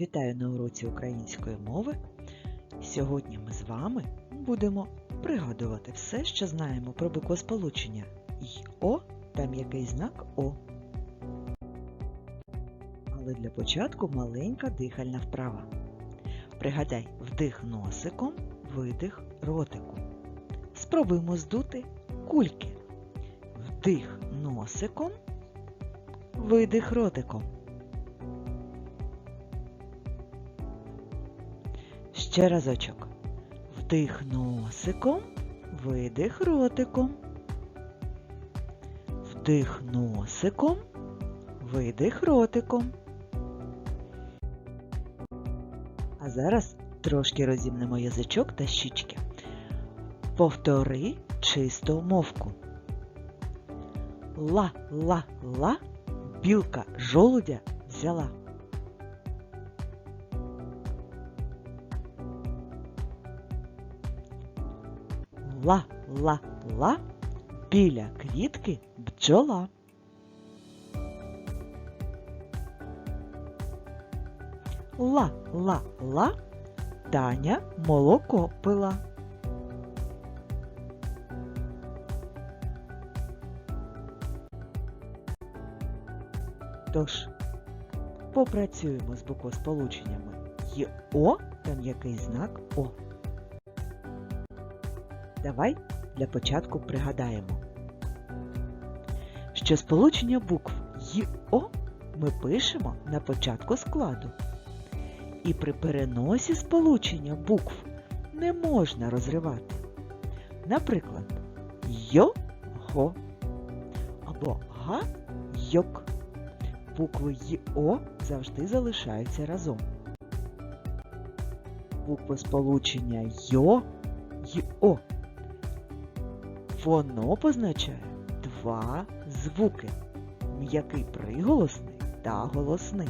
Вітаю на уроці української мови. Сьогодні ми з вами будемо пригадувати все, що знаємо про буквосполучення й О та м'який знак О. Але для початку маленька дихальна вправа. Пригадай вдих носиком, видих ротиком. Спробуємо здути кульки. Вдих носиком, видих ротиком. Ще разочок. Вдих носиком, видих ротиком. Вдих носиком, видих ротиком. А зараз трошки розімнемо язичок та щічки. Повтори чисту мовку. Ла-ла-ла, білка жолудя взяла. Ла-ла-ла, біля квітки бджола. Ла-ла-ла, Таня молоко пила. Тож, попрацюємо з буквосполученнями Й О та м'який знак О. Давай для початку пригадаємо, що сполучення букв Й О ми пишемо на початку складу. І при переносі сполучення букв не можна розривати. Наприклад, йо-го або га-йок. Букви ЙО завжди залишаються разом. Букви сполучення ЙО ЙО. Воно позначає два звуки м'який приголосний та голосний.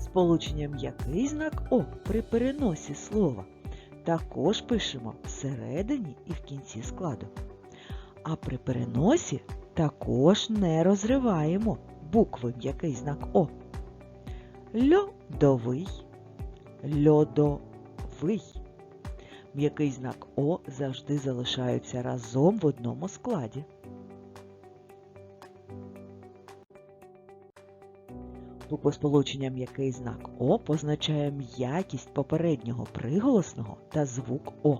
Сполучення м'який знак О при переносі слова також пишемо всередині і в кінці складу. А при переносі також не розриваємо букви м'який знак О. Льодовий, льодовий. М'який знак О завжди залишаються разом в одному складі. Буквосполучення м'який знак О позначає м'якість попереднього приголосного та звук О.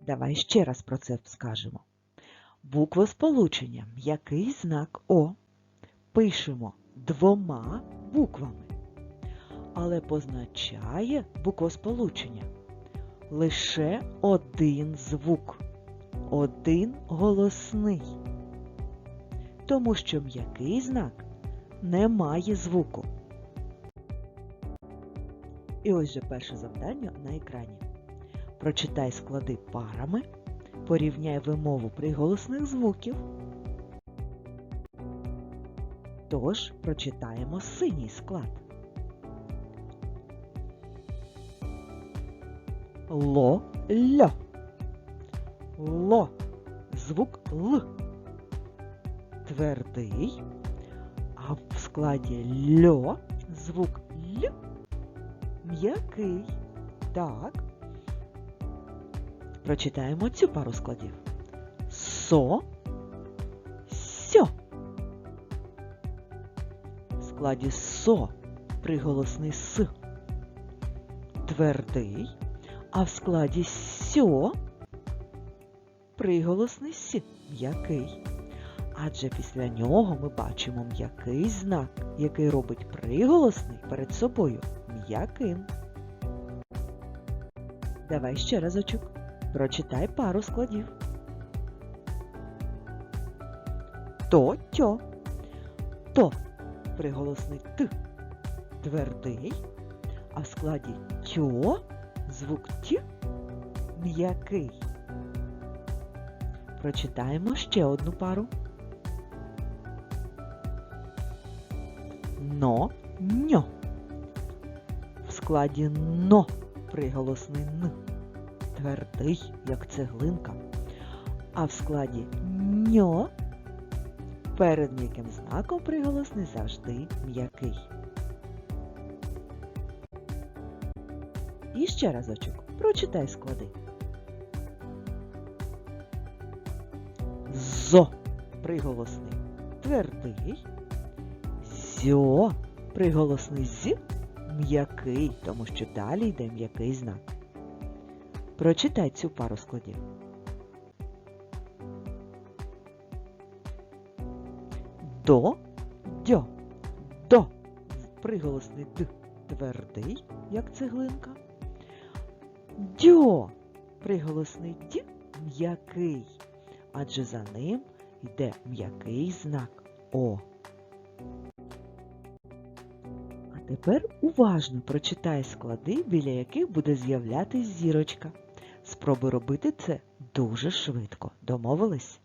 Давай ще раз про це скажемо. Буквосполучення м'який знак О пишемо двома буквами, але позначає буквосполучення лише один звук, один голосний, тому що м'який знак не має звуку. І ось же перше завдання на екрані. Прочитай склади парами. Порівняй вимову приголосних звуків. Тож прочитаємо синій склад. Ло льо. Ло. Звук Л. Твердий. А в складі льо звук Л. М'який. Так. Прочитаємо цю пару складів. Со, сьо. В складі со приголосний с. Твердий, а в складі сьо приголосний с м'який. Адже після нього ми бачимо м'який знак, який робить приголосний перед собою м'яким. Давай ще разочок. Прочитай пару складів. То тьо. То приголосний Т твердий, а в складі тьо звук Т м'який. Прочитаємо ще одну пару. Но ньо. В складі но приголосний Н твердий, як цеглинка, а в складі ньо Перед м'яким знаком приголосний завжди м'який. І ще разочок. Прочитай склади. Зо приголосний твердий. Зьо приголосний з м'який, тому що далі йде м'який знак. Прочитай цю пару складів. До, дьо, до, приголосний д, твердий, як цеглинка. Дьо, приголосний д, м'який, адже за ним йде м'який знак О. А тепер уважно прочитай склади, біля яких буде з'являтись зірочка. Спробуй робити це дуже швидко. Домовились?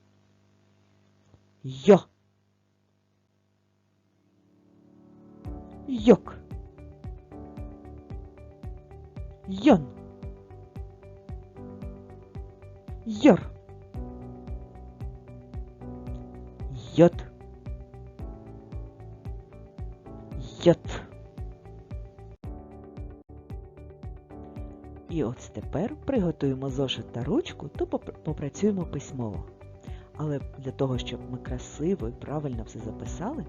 Йо. Йок. Йон. Йор. Йот. Йот. І от тепер приготуємо зошит та ручку, то попрацюємо письмово. Але для того, щоб ми красиво і правильно все записали,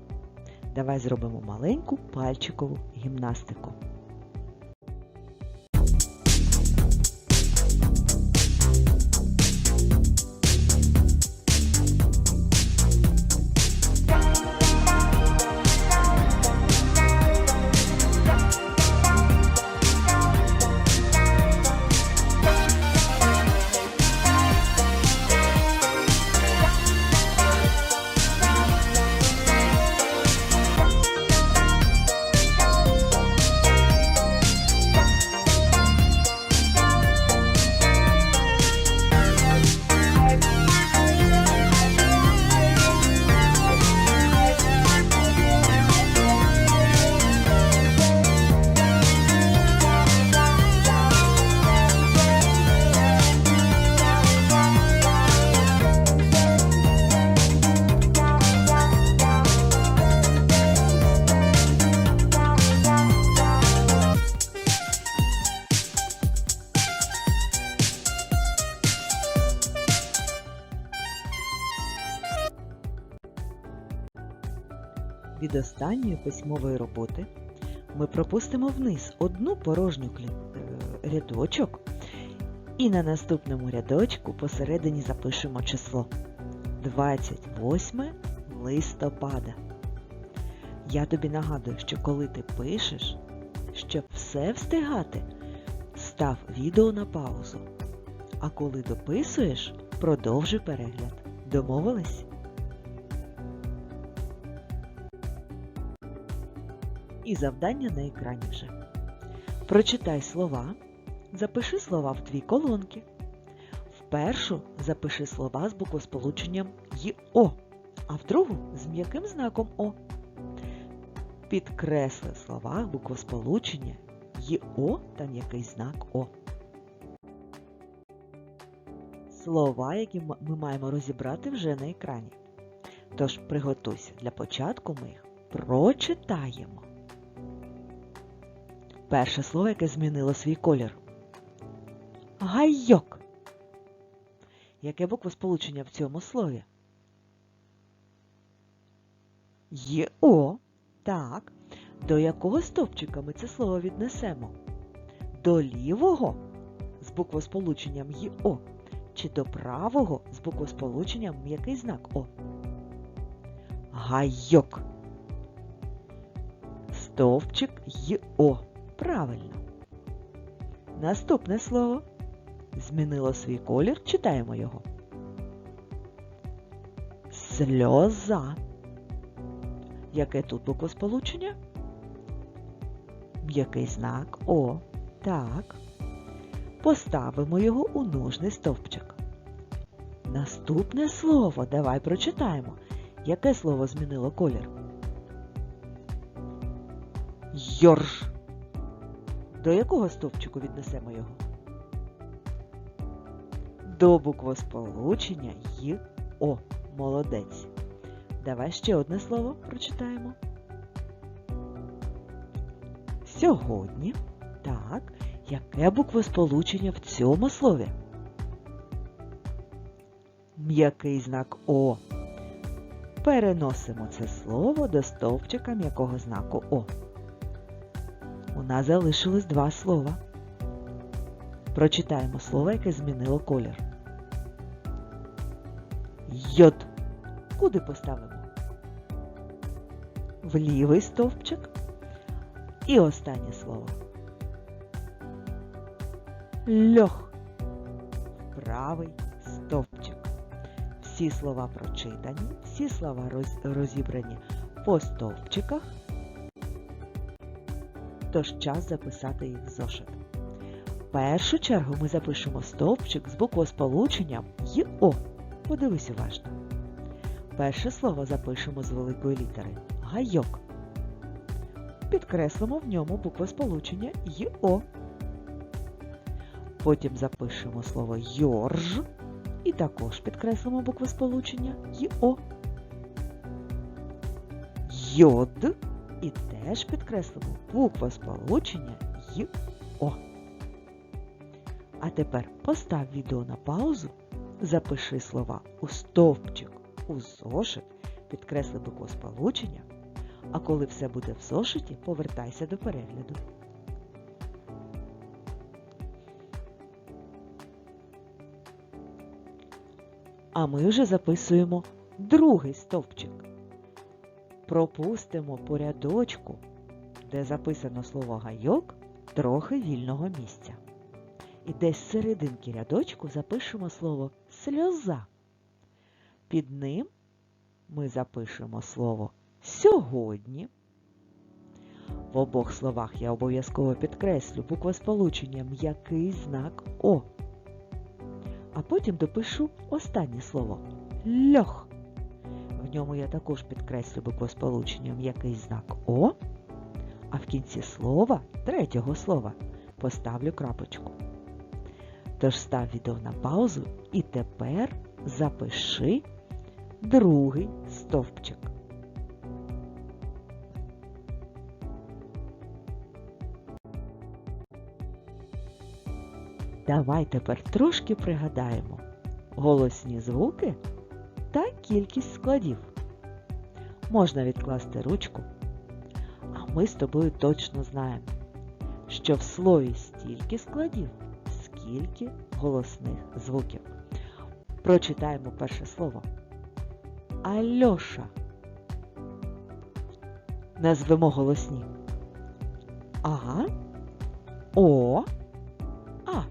давай зробимо маленьку пальчикову гімнастику. Від останньої письмової роботи ми пропустимо вниз одну порожню е, рядочок і на наступному рядочку посередині запишемо число 28 листопада. Я тобі нагадую, що коли ти пишеш, щоб все встигати, став відео на паузу. А коли дописуєш, продовжуй перегляд. Домовились? І завдання на екрані вже. Прочитай слова, запиши слова в дві колонки. В першу запиши слова з буквосполученням ЙО, а в другу з м'яким знаком О. Підкресли в словах буквосполучення ЙО та м'який знак О. Слова, які ми маємо розібрати вже на екрані. Тож приготуйся, для початку ми їх прочитаємо. Перше слово, яке змінило свій колір. Гайок. Яке буквосполучення в цьому слові? Є-о. Так. До якого стовпчика ми це слово віднесемо? До лівого з буквосполученням ЙО чи до правого з буквосполученням м'який знак О? Гайок. Стовпчик ЙО. Правильно. Наступне слово. Змінило свій колір. Читаємо його. Сльоза. Яке тут буквосполучення? М'який знак О. Так. Поставимо його у нужний стовпчик. Наступне слово. Давай прочитаємо. Яке слово змінило колір? Йорш. До якого стовпчику віднесемо його? До буквосполучення Й О. Молодець. Давай ще одне слово прочитаємо. Сьогодні. Так. Яке буквосполучення в цьому слові? М'який знак О. Переносимо це слово до стовпчика м'якого знаку О. У нас залишилось два слова. Прочитаємо слово, яке змінило колір. Йод. Куди поставимо? В лівий стовпчик. І останнє слово. Льох. Правий стовпчик. Всі слова прочитані, всі слова роз- розібрані по стовпчиках. Тож час записати їх в зошит. В першу чергу ми запишемо стовпчик з буквосполученням ЙО. Подивись уважно. Перше слово запишемо з великої літери гайок. Підкреслимо в ньому буквосполучення ЙО. Потім запишемо слово йорж і також підкреслимо буквосполучення ЙО. Йод і теж підкреслимо буквосполучення ЙО. А тепер постав відео на паузу, запиши слова у стовпчик, у зошит, підкресли буквосполучення, а коли все буде в зошиті, повертайся до перегляду. А ми вже записуємо другий стовпчик. Пропустимо по рядочку, де записано слово гайок, трохи вільного місця. І десь серединки рядочку запишемо слово сльоза. Під ним ми запишемо слово сьогодні. В обох словах я обов'язково підкреслю буквосполучення м'який знак О. А потім допишу останнє слово льох. В ньому я також підкреслю буквосполучення м'який знак О, а в кінці слова, третього слова, поставлю крапочку. Тож став відео на паузу і тепер запиши другий стовпчик. Давай тепер трошки пригадаємо голосні звуки та кількість складів. Можна відкласти ручку, а ми з тобою точно знаємо, що в слові стільки складів, скільки голосних звуків. Прочитаємо перше слово. Альоша. Назвемо голосні. А, О, А.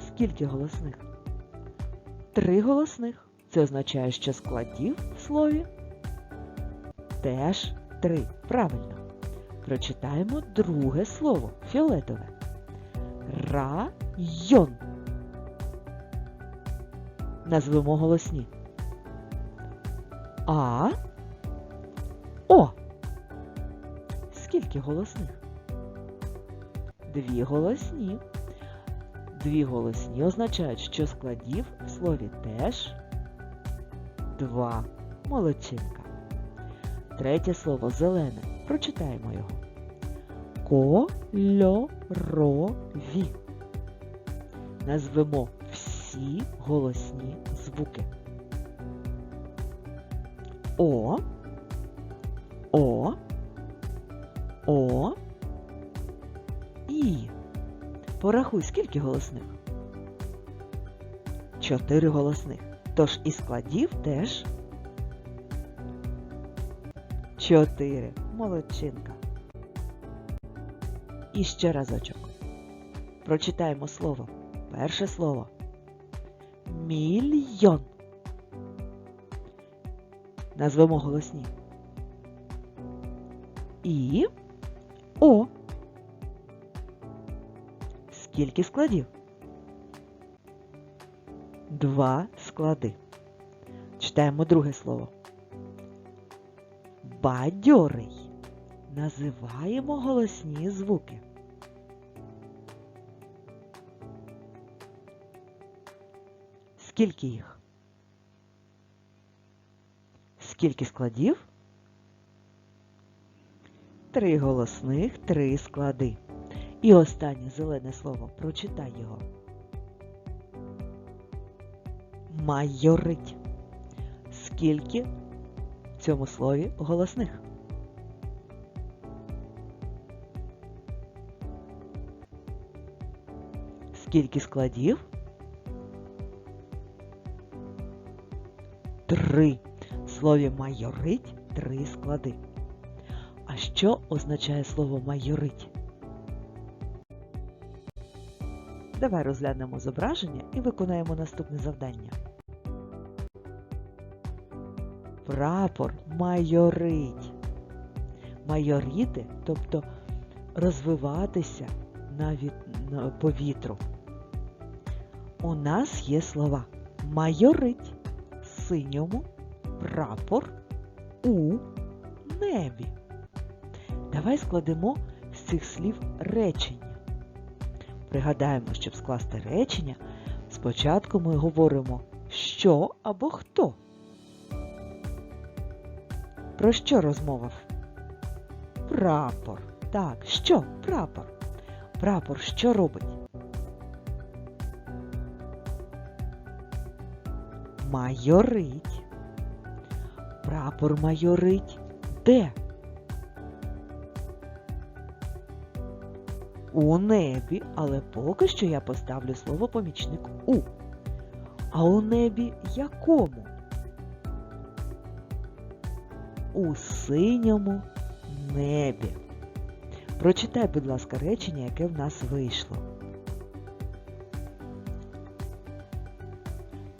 Скільки голосних? Три голосних. Це означає, що складів в слові теж три. Правильно. Прочитаємо друге слово фіолетове. Район. Назвемо голосні. А. О. Скільки голосних? Дві голосні. Дві голосні означають, що складів в слові теж два. Молодчинка. Третє слово зелене. Прочитаємо його. Кольорові. Назвемо всі голосні звуки. О, О, О, І. Порахуй, скільки голосних? Чотири голосних. Тож і складів теж чотири. Молодчинка. І ще разочок. Прочитаємо слово. Перше слово. Мільйон. Назвемо голосні. І О. Скільки складів? Два склади. Читаємо друге слово. Бадьорий. Називаємо голосні звуки. Скільки їх? Скільки складів? Три голосних, три склади. І останнє зелене слово. Прочитай його. Майорить. Скільки в цьому слові голосних? Скільки складів? Три. В слові майорить три склади. А що означає слово майорить? Давай розглянемо зображення і виконаємо наступне завдання. Прапор майорить. Майоріти, тобто розвиватися на, від... на повітру. У нас є слова майорить синьому, прапор у небі. Давай складемо з цих слів речення. Пригадаємо, щоб скласти речення, спочатку ми говоримо що або хто. Про що розмова? Прапор. Так, що прапор? Прапор що робить? Майорить. Прапор майорить де? У небі, але поки що я поставлю слово помічник у. А у небі якому? У синьому небі. Прочитай, будь ласка, речення, яке в нас вийшло.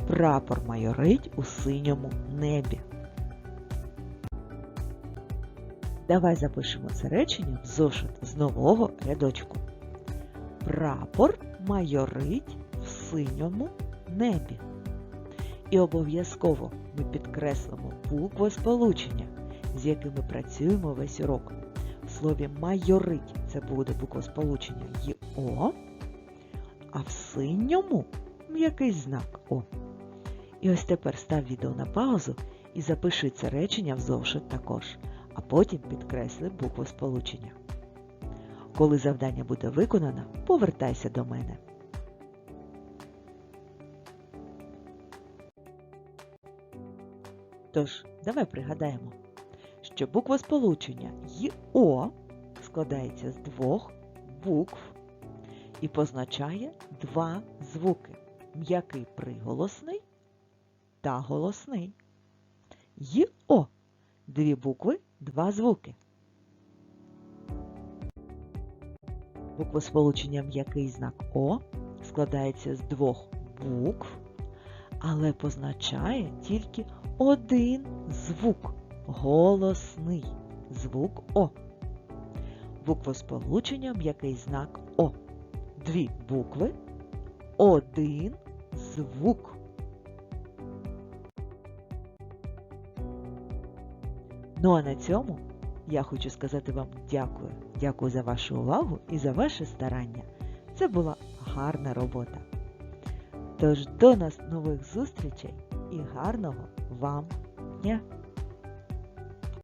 Прапор майорить у синьому небі. Давай запишемо це речення в зошит з нового рядочку. Прапор майорить в синьому небі. І обов'язково ми підкреслимо букви сполучення, з якими працюємо весь урок. В слові майорить це буде буква сполучення ЙО, а в синьому м'який знак О. І ось тепер став відео на паузу і запиши це речення в зошит також, а потім підкресли букву сполучення. Коли завдання буде виконано, повертайся до мене. Тож, давай пригадаємо, що буква сполучення ЙО складається з двох букв і позначає два звуки м'який приголосний та голосний. ЙО дві букви, два звуки. Буквосполучення м'який знак О складається з двох букв, але позначає тільки один звук голосний звук О. Буквосполучення м'який знак О. Дві букви, один звук. Ну а на цьому я хочу сказати вам дякую. Дякую за вашу увагу і за ваше старання. Це була гарна робота. Тож до нас нових зустрічей і гарного вам дня!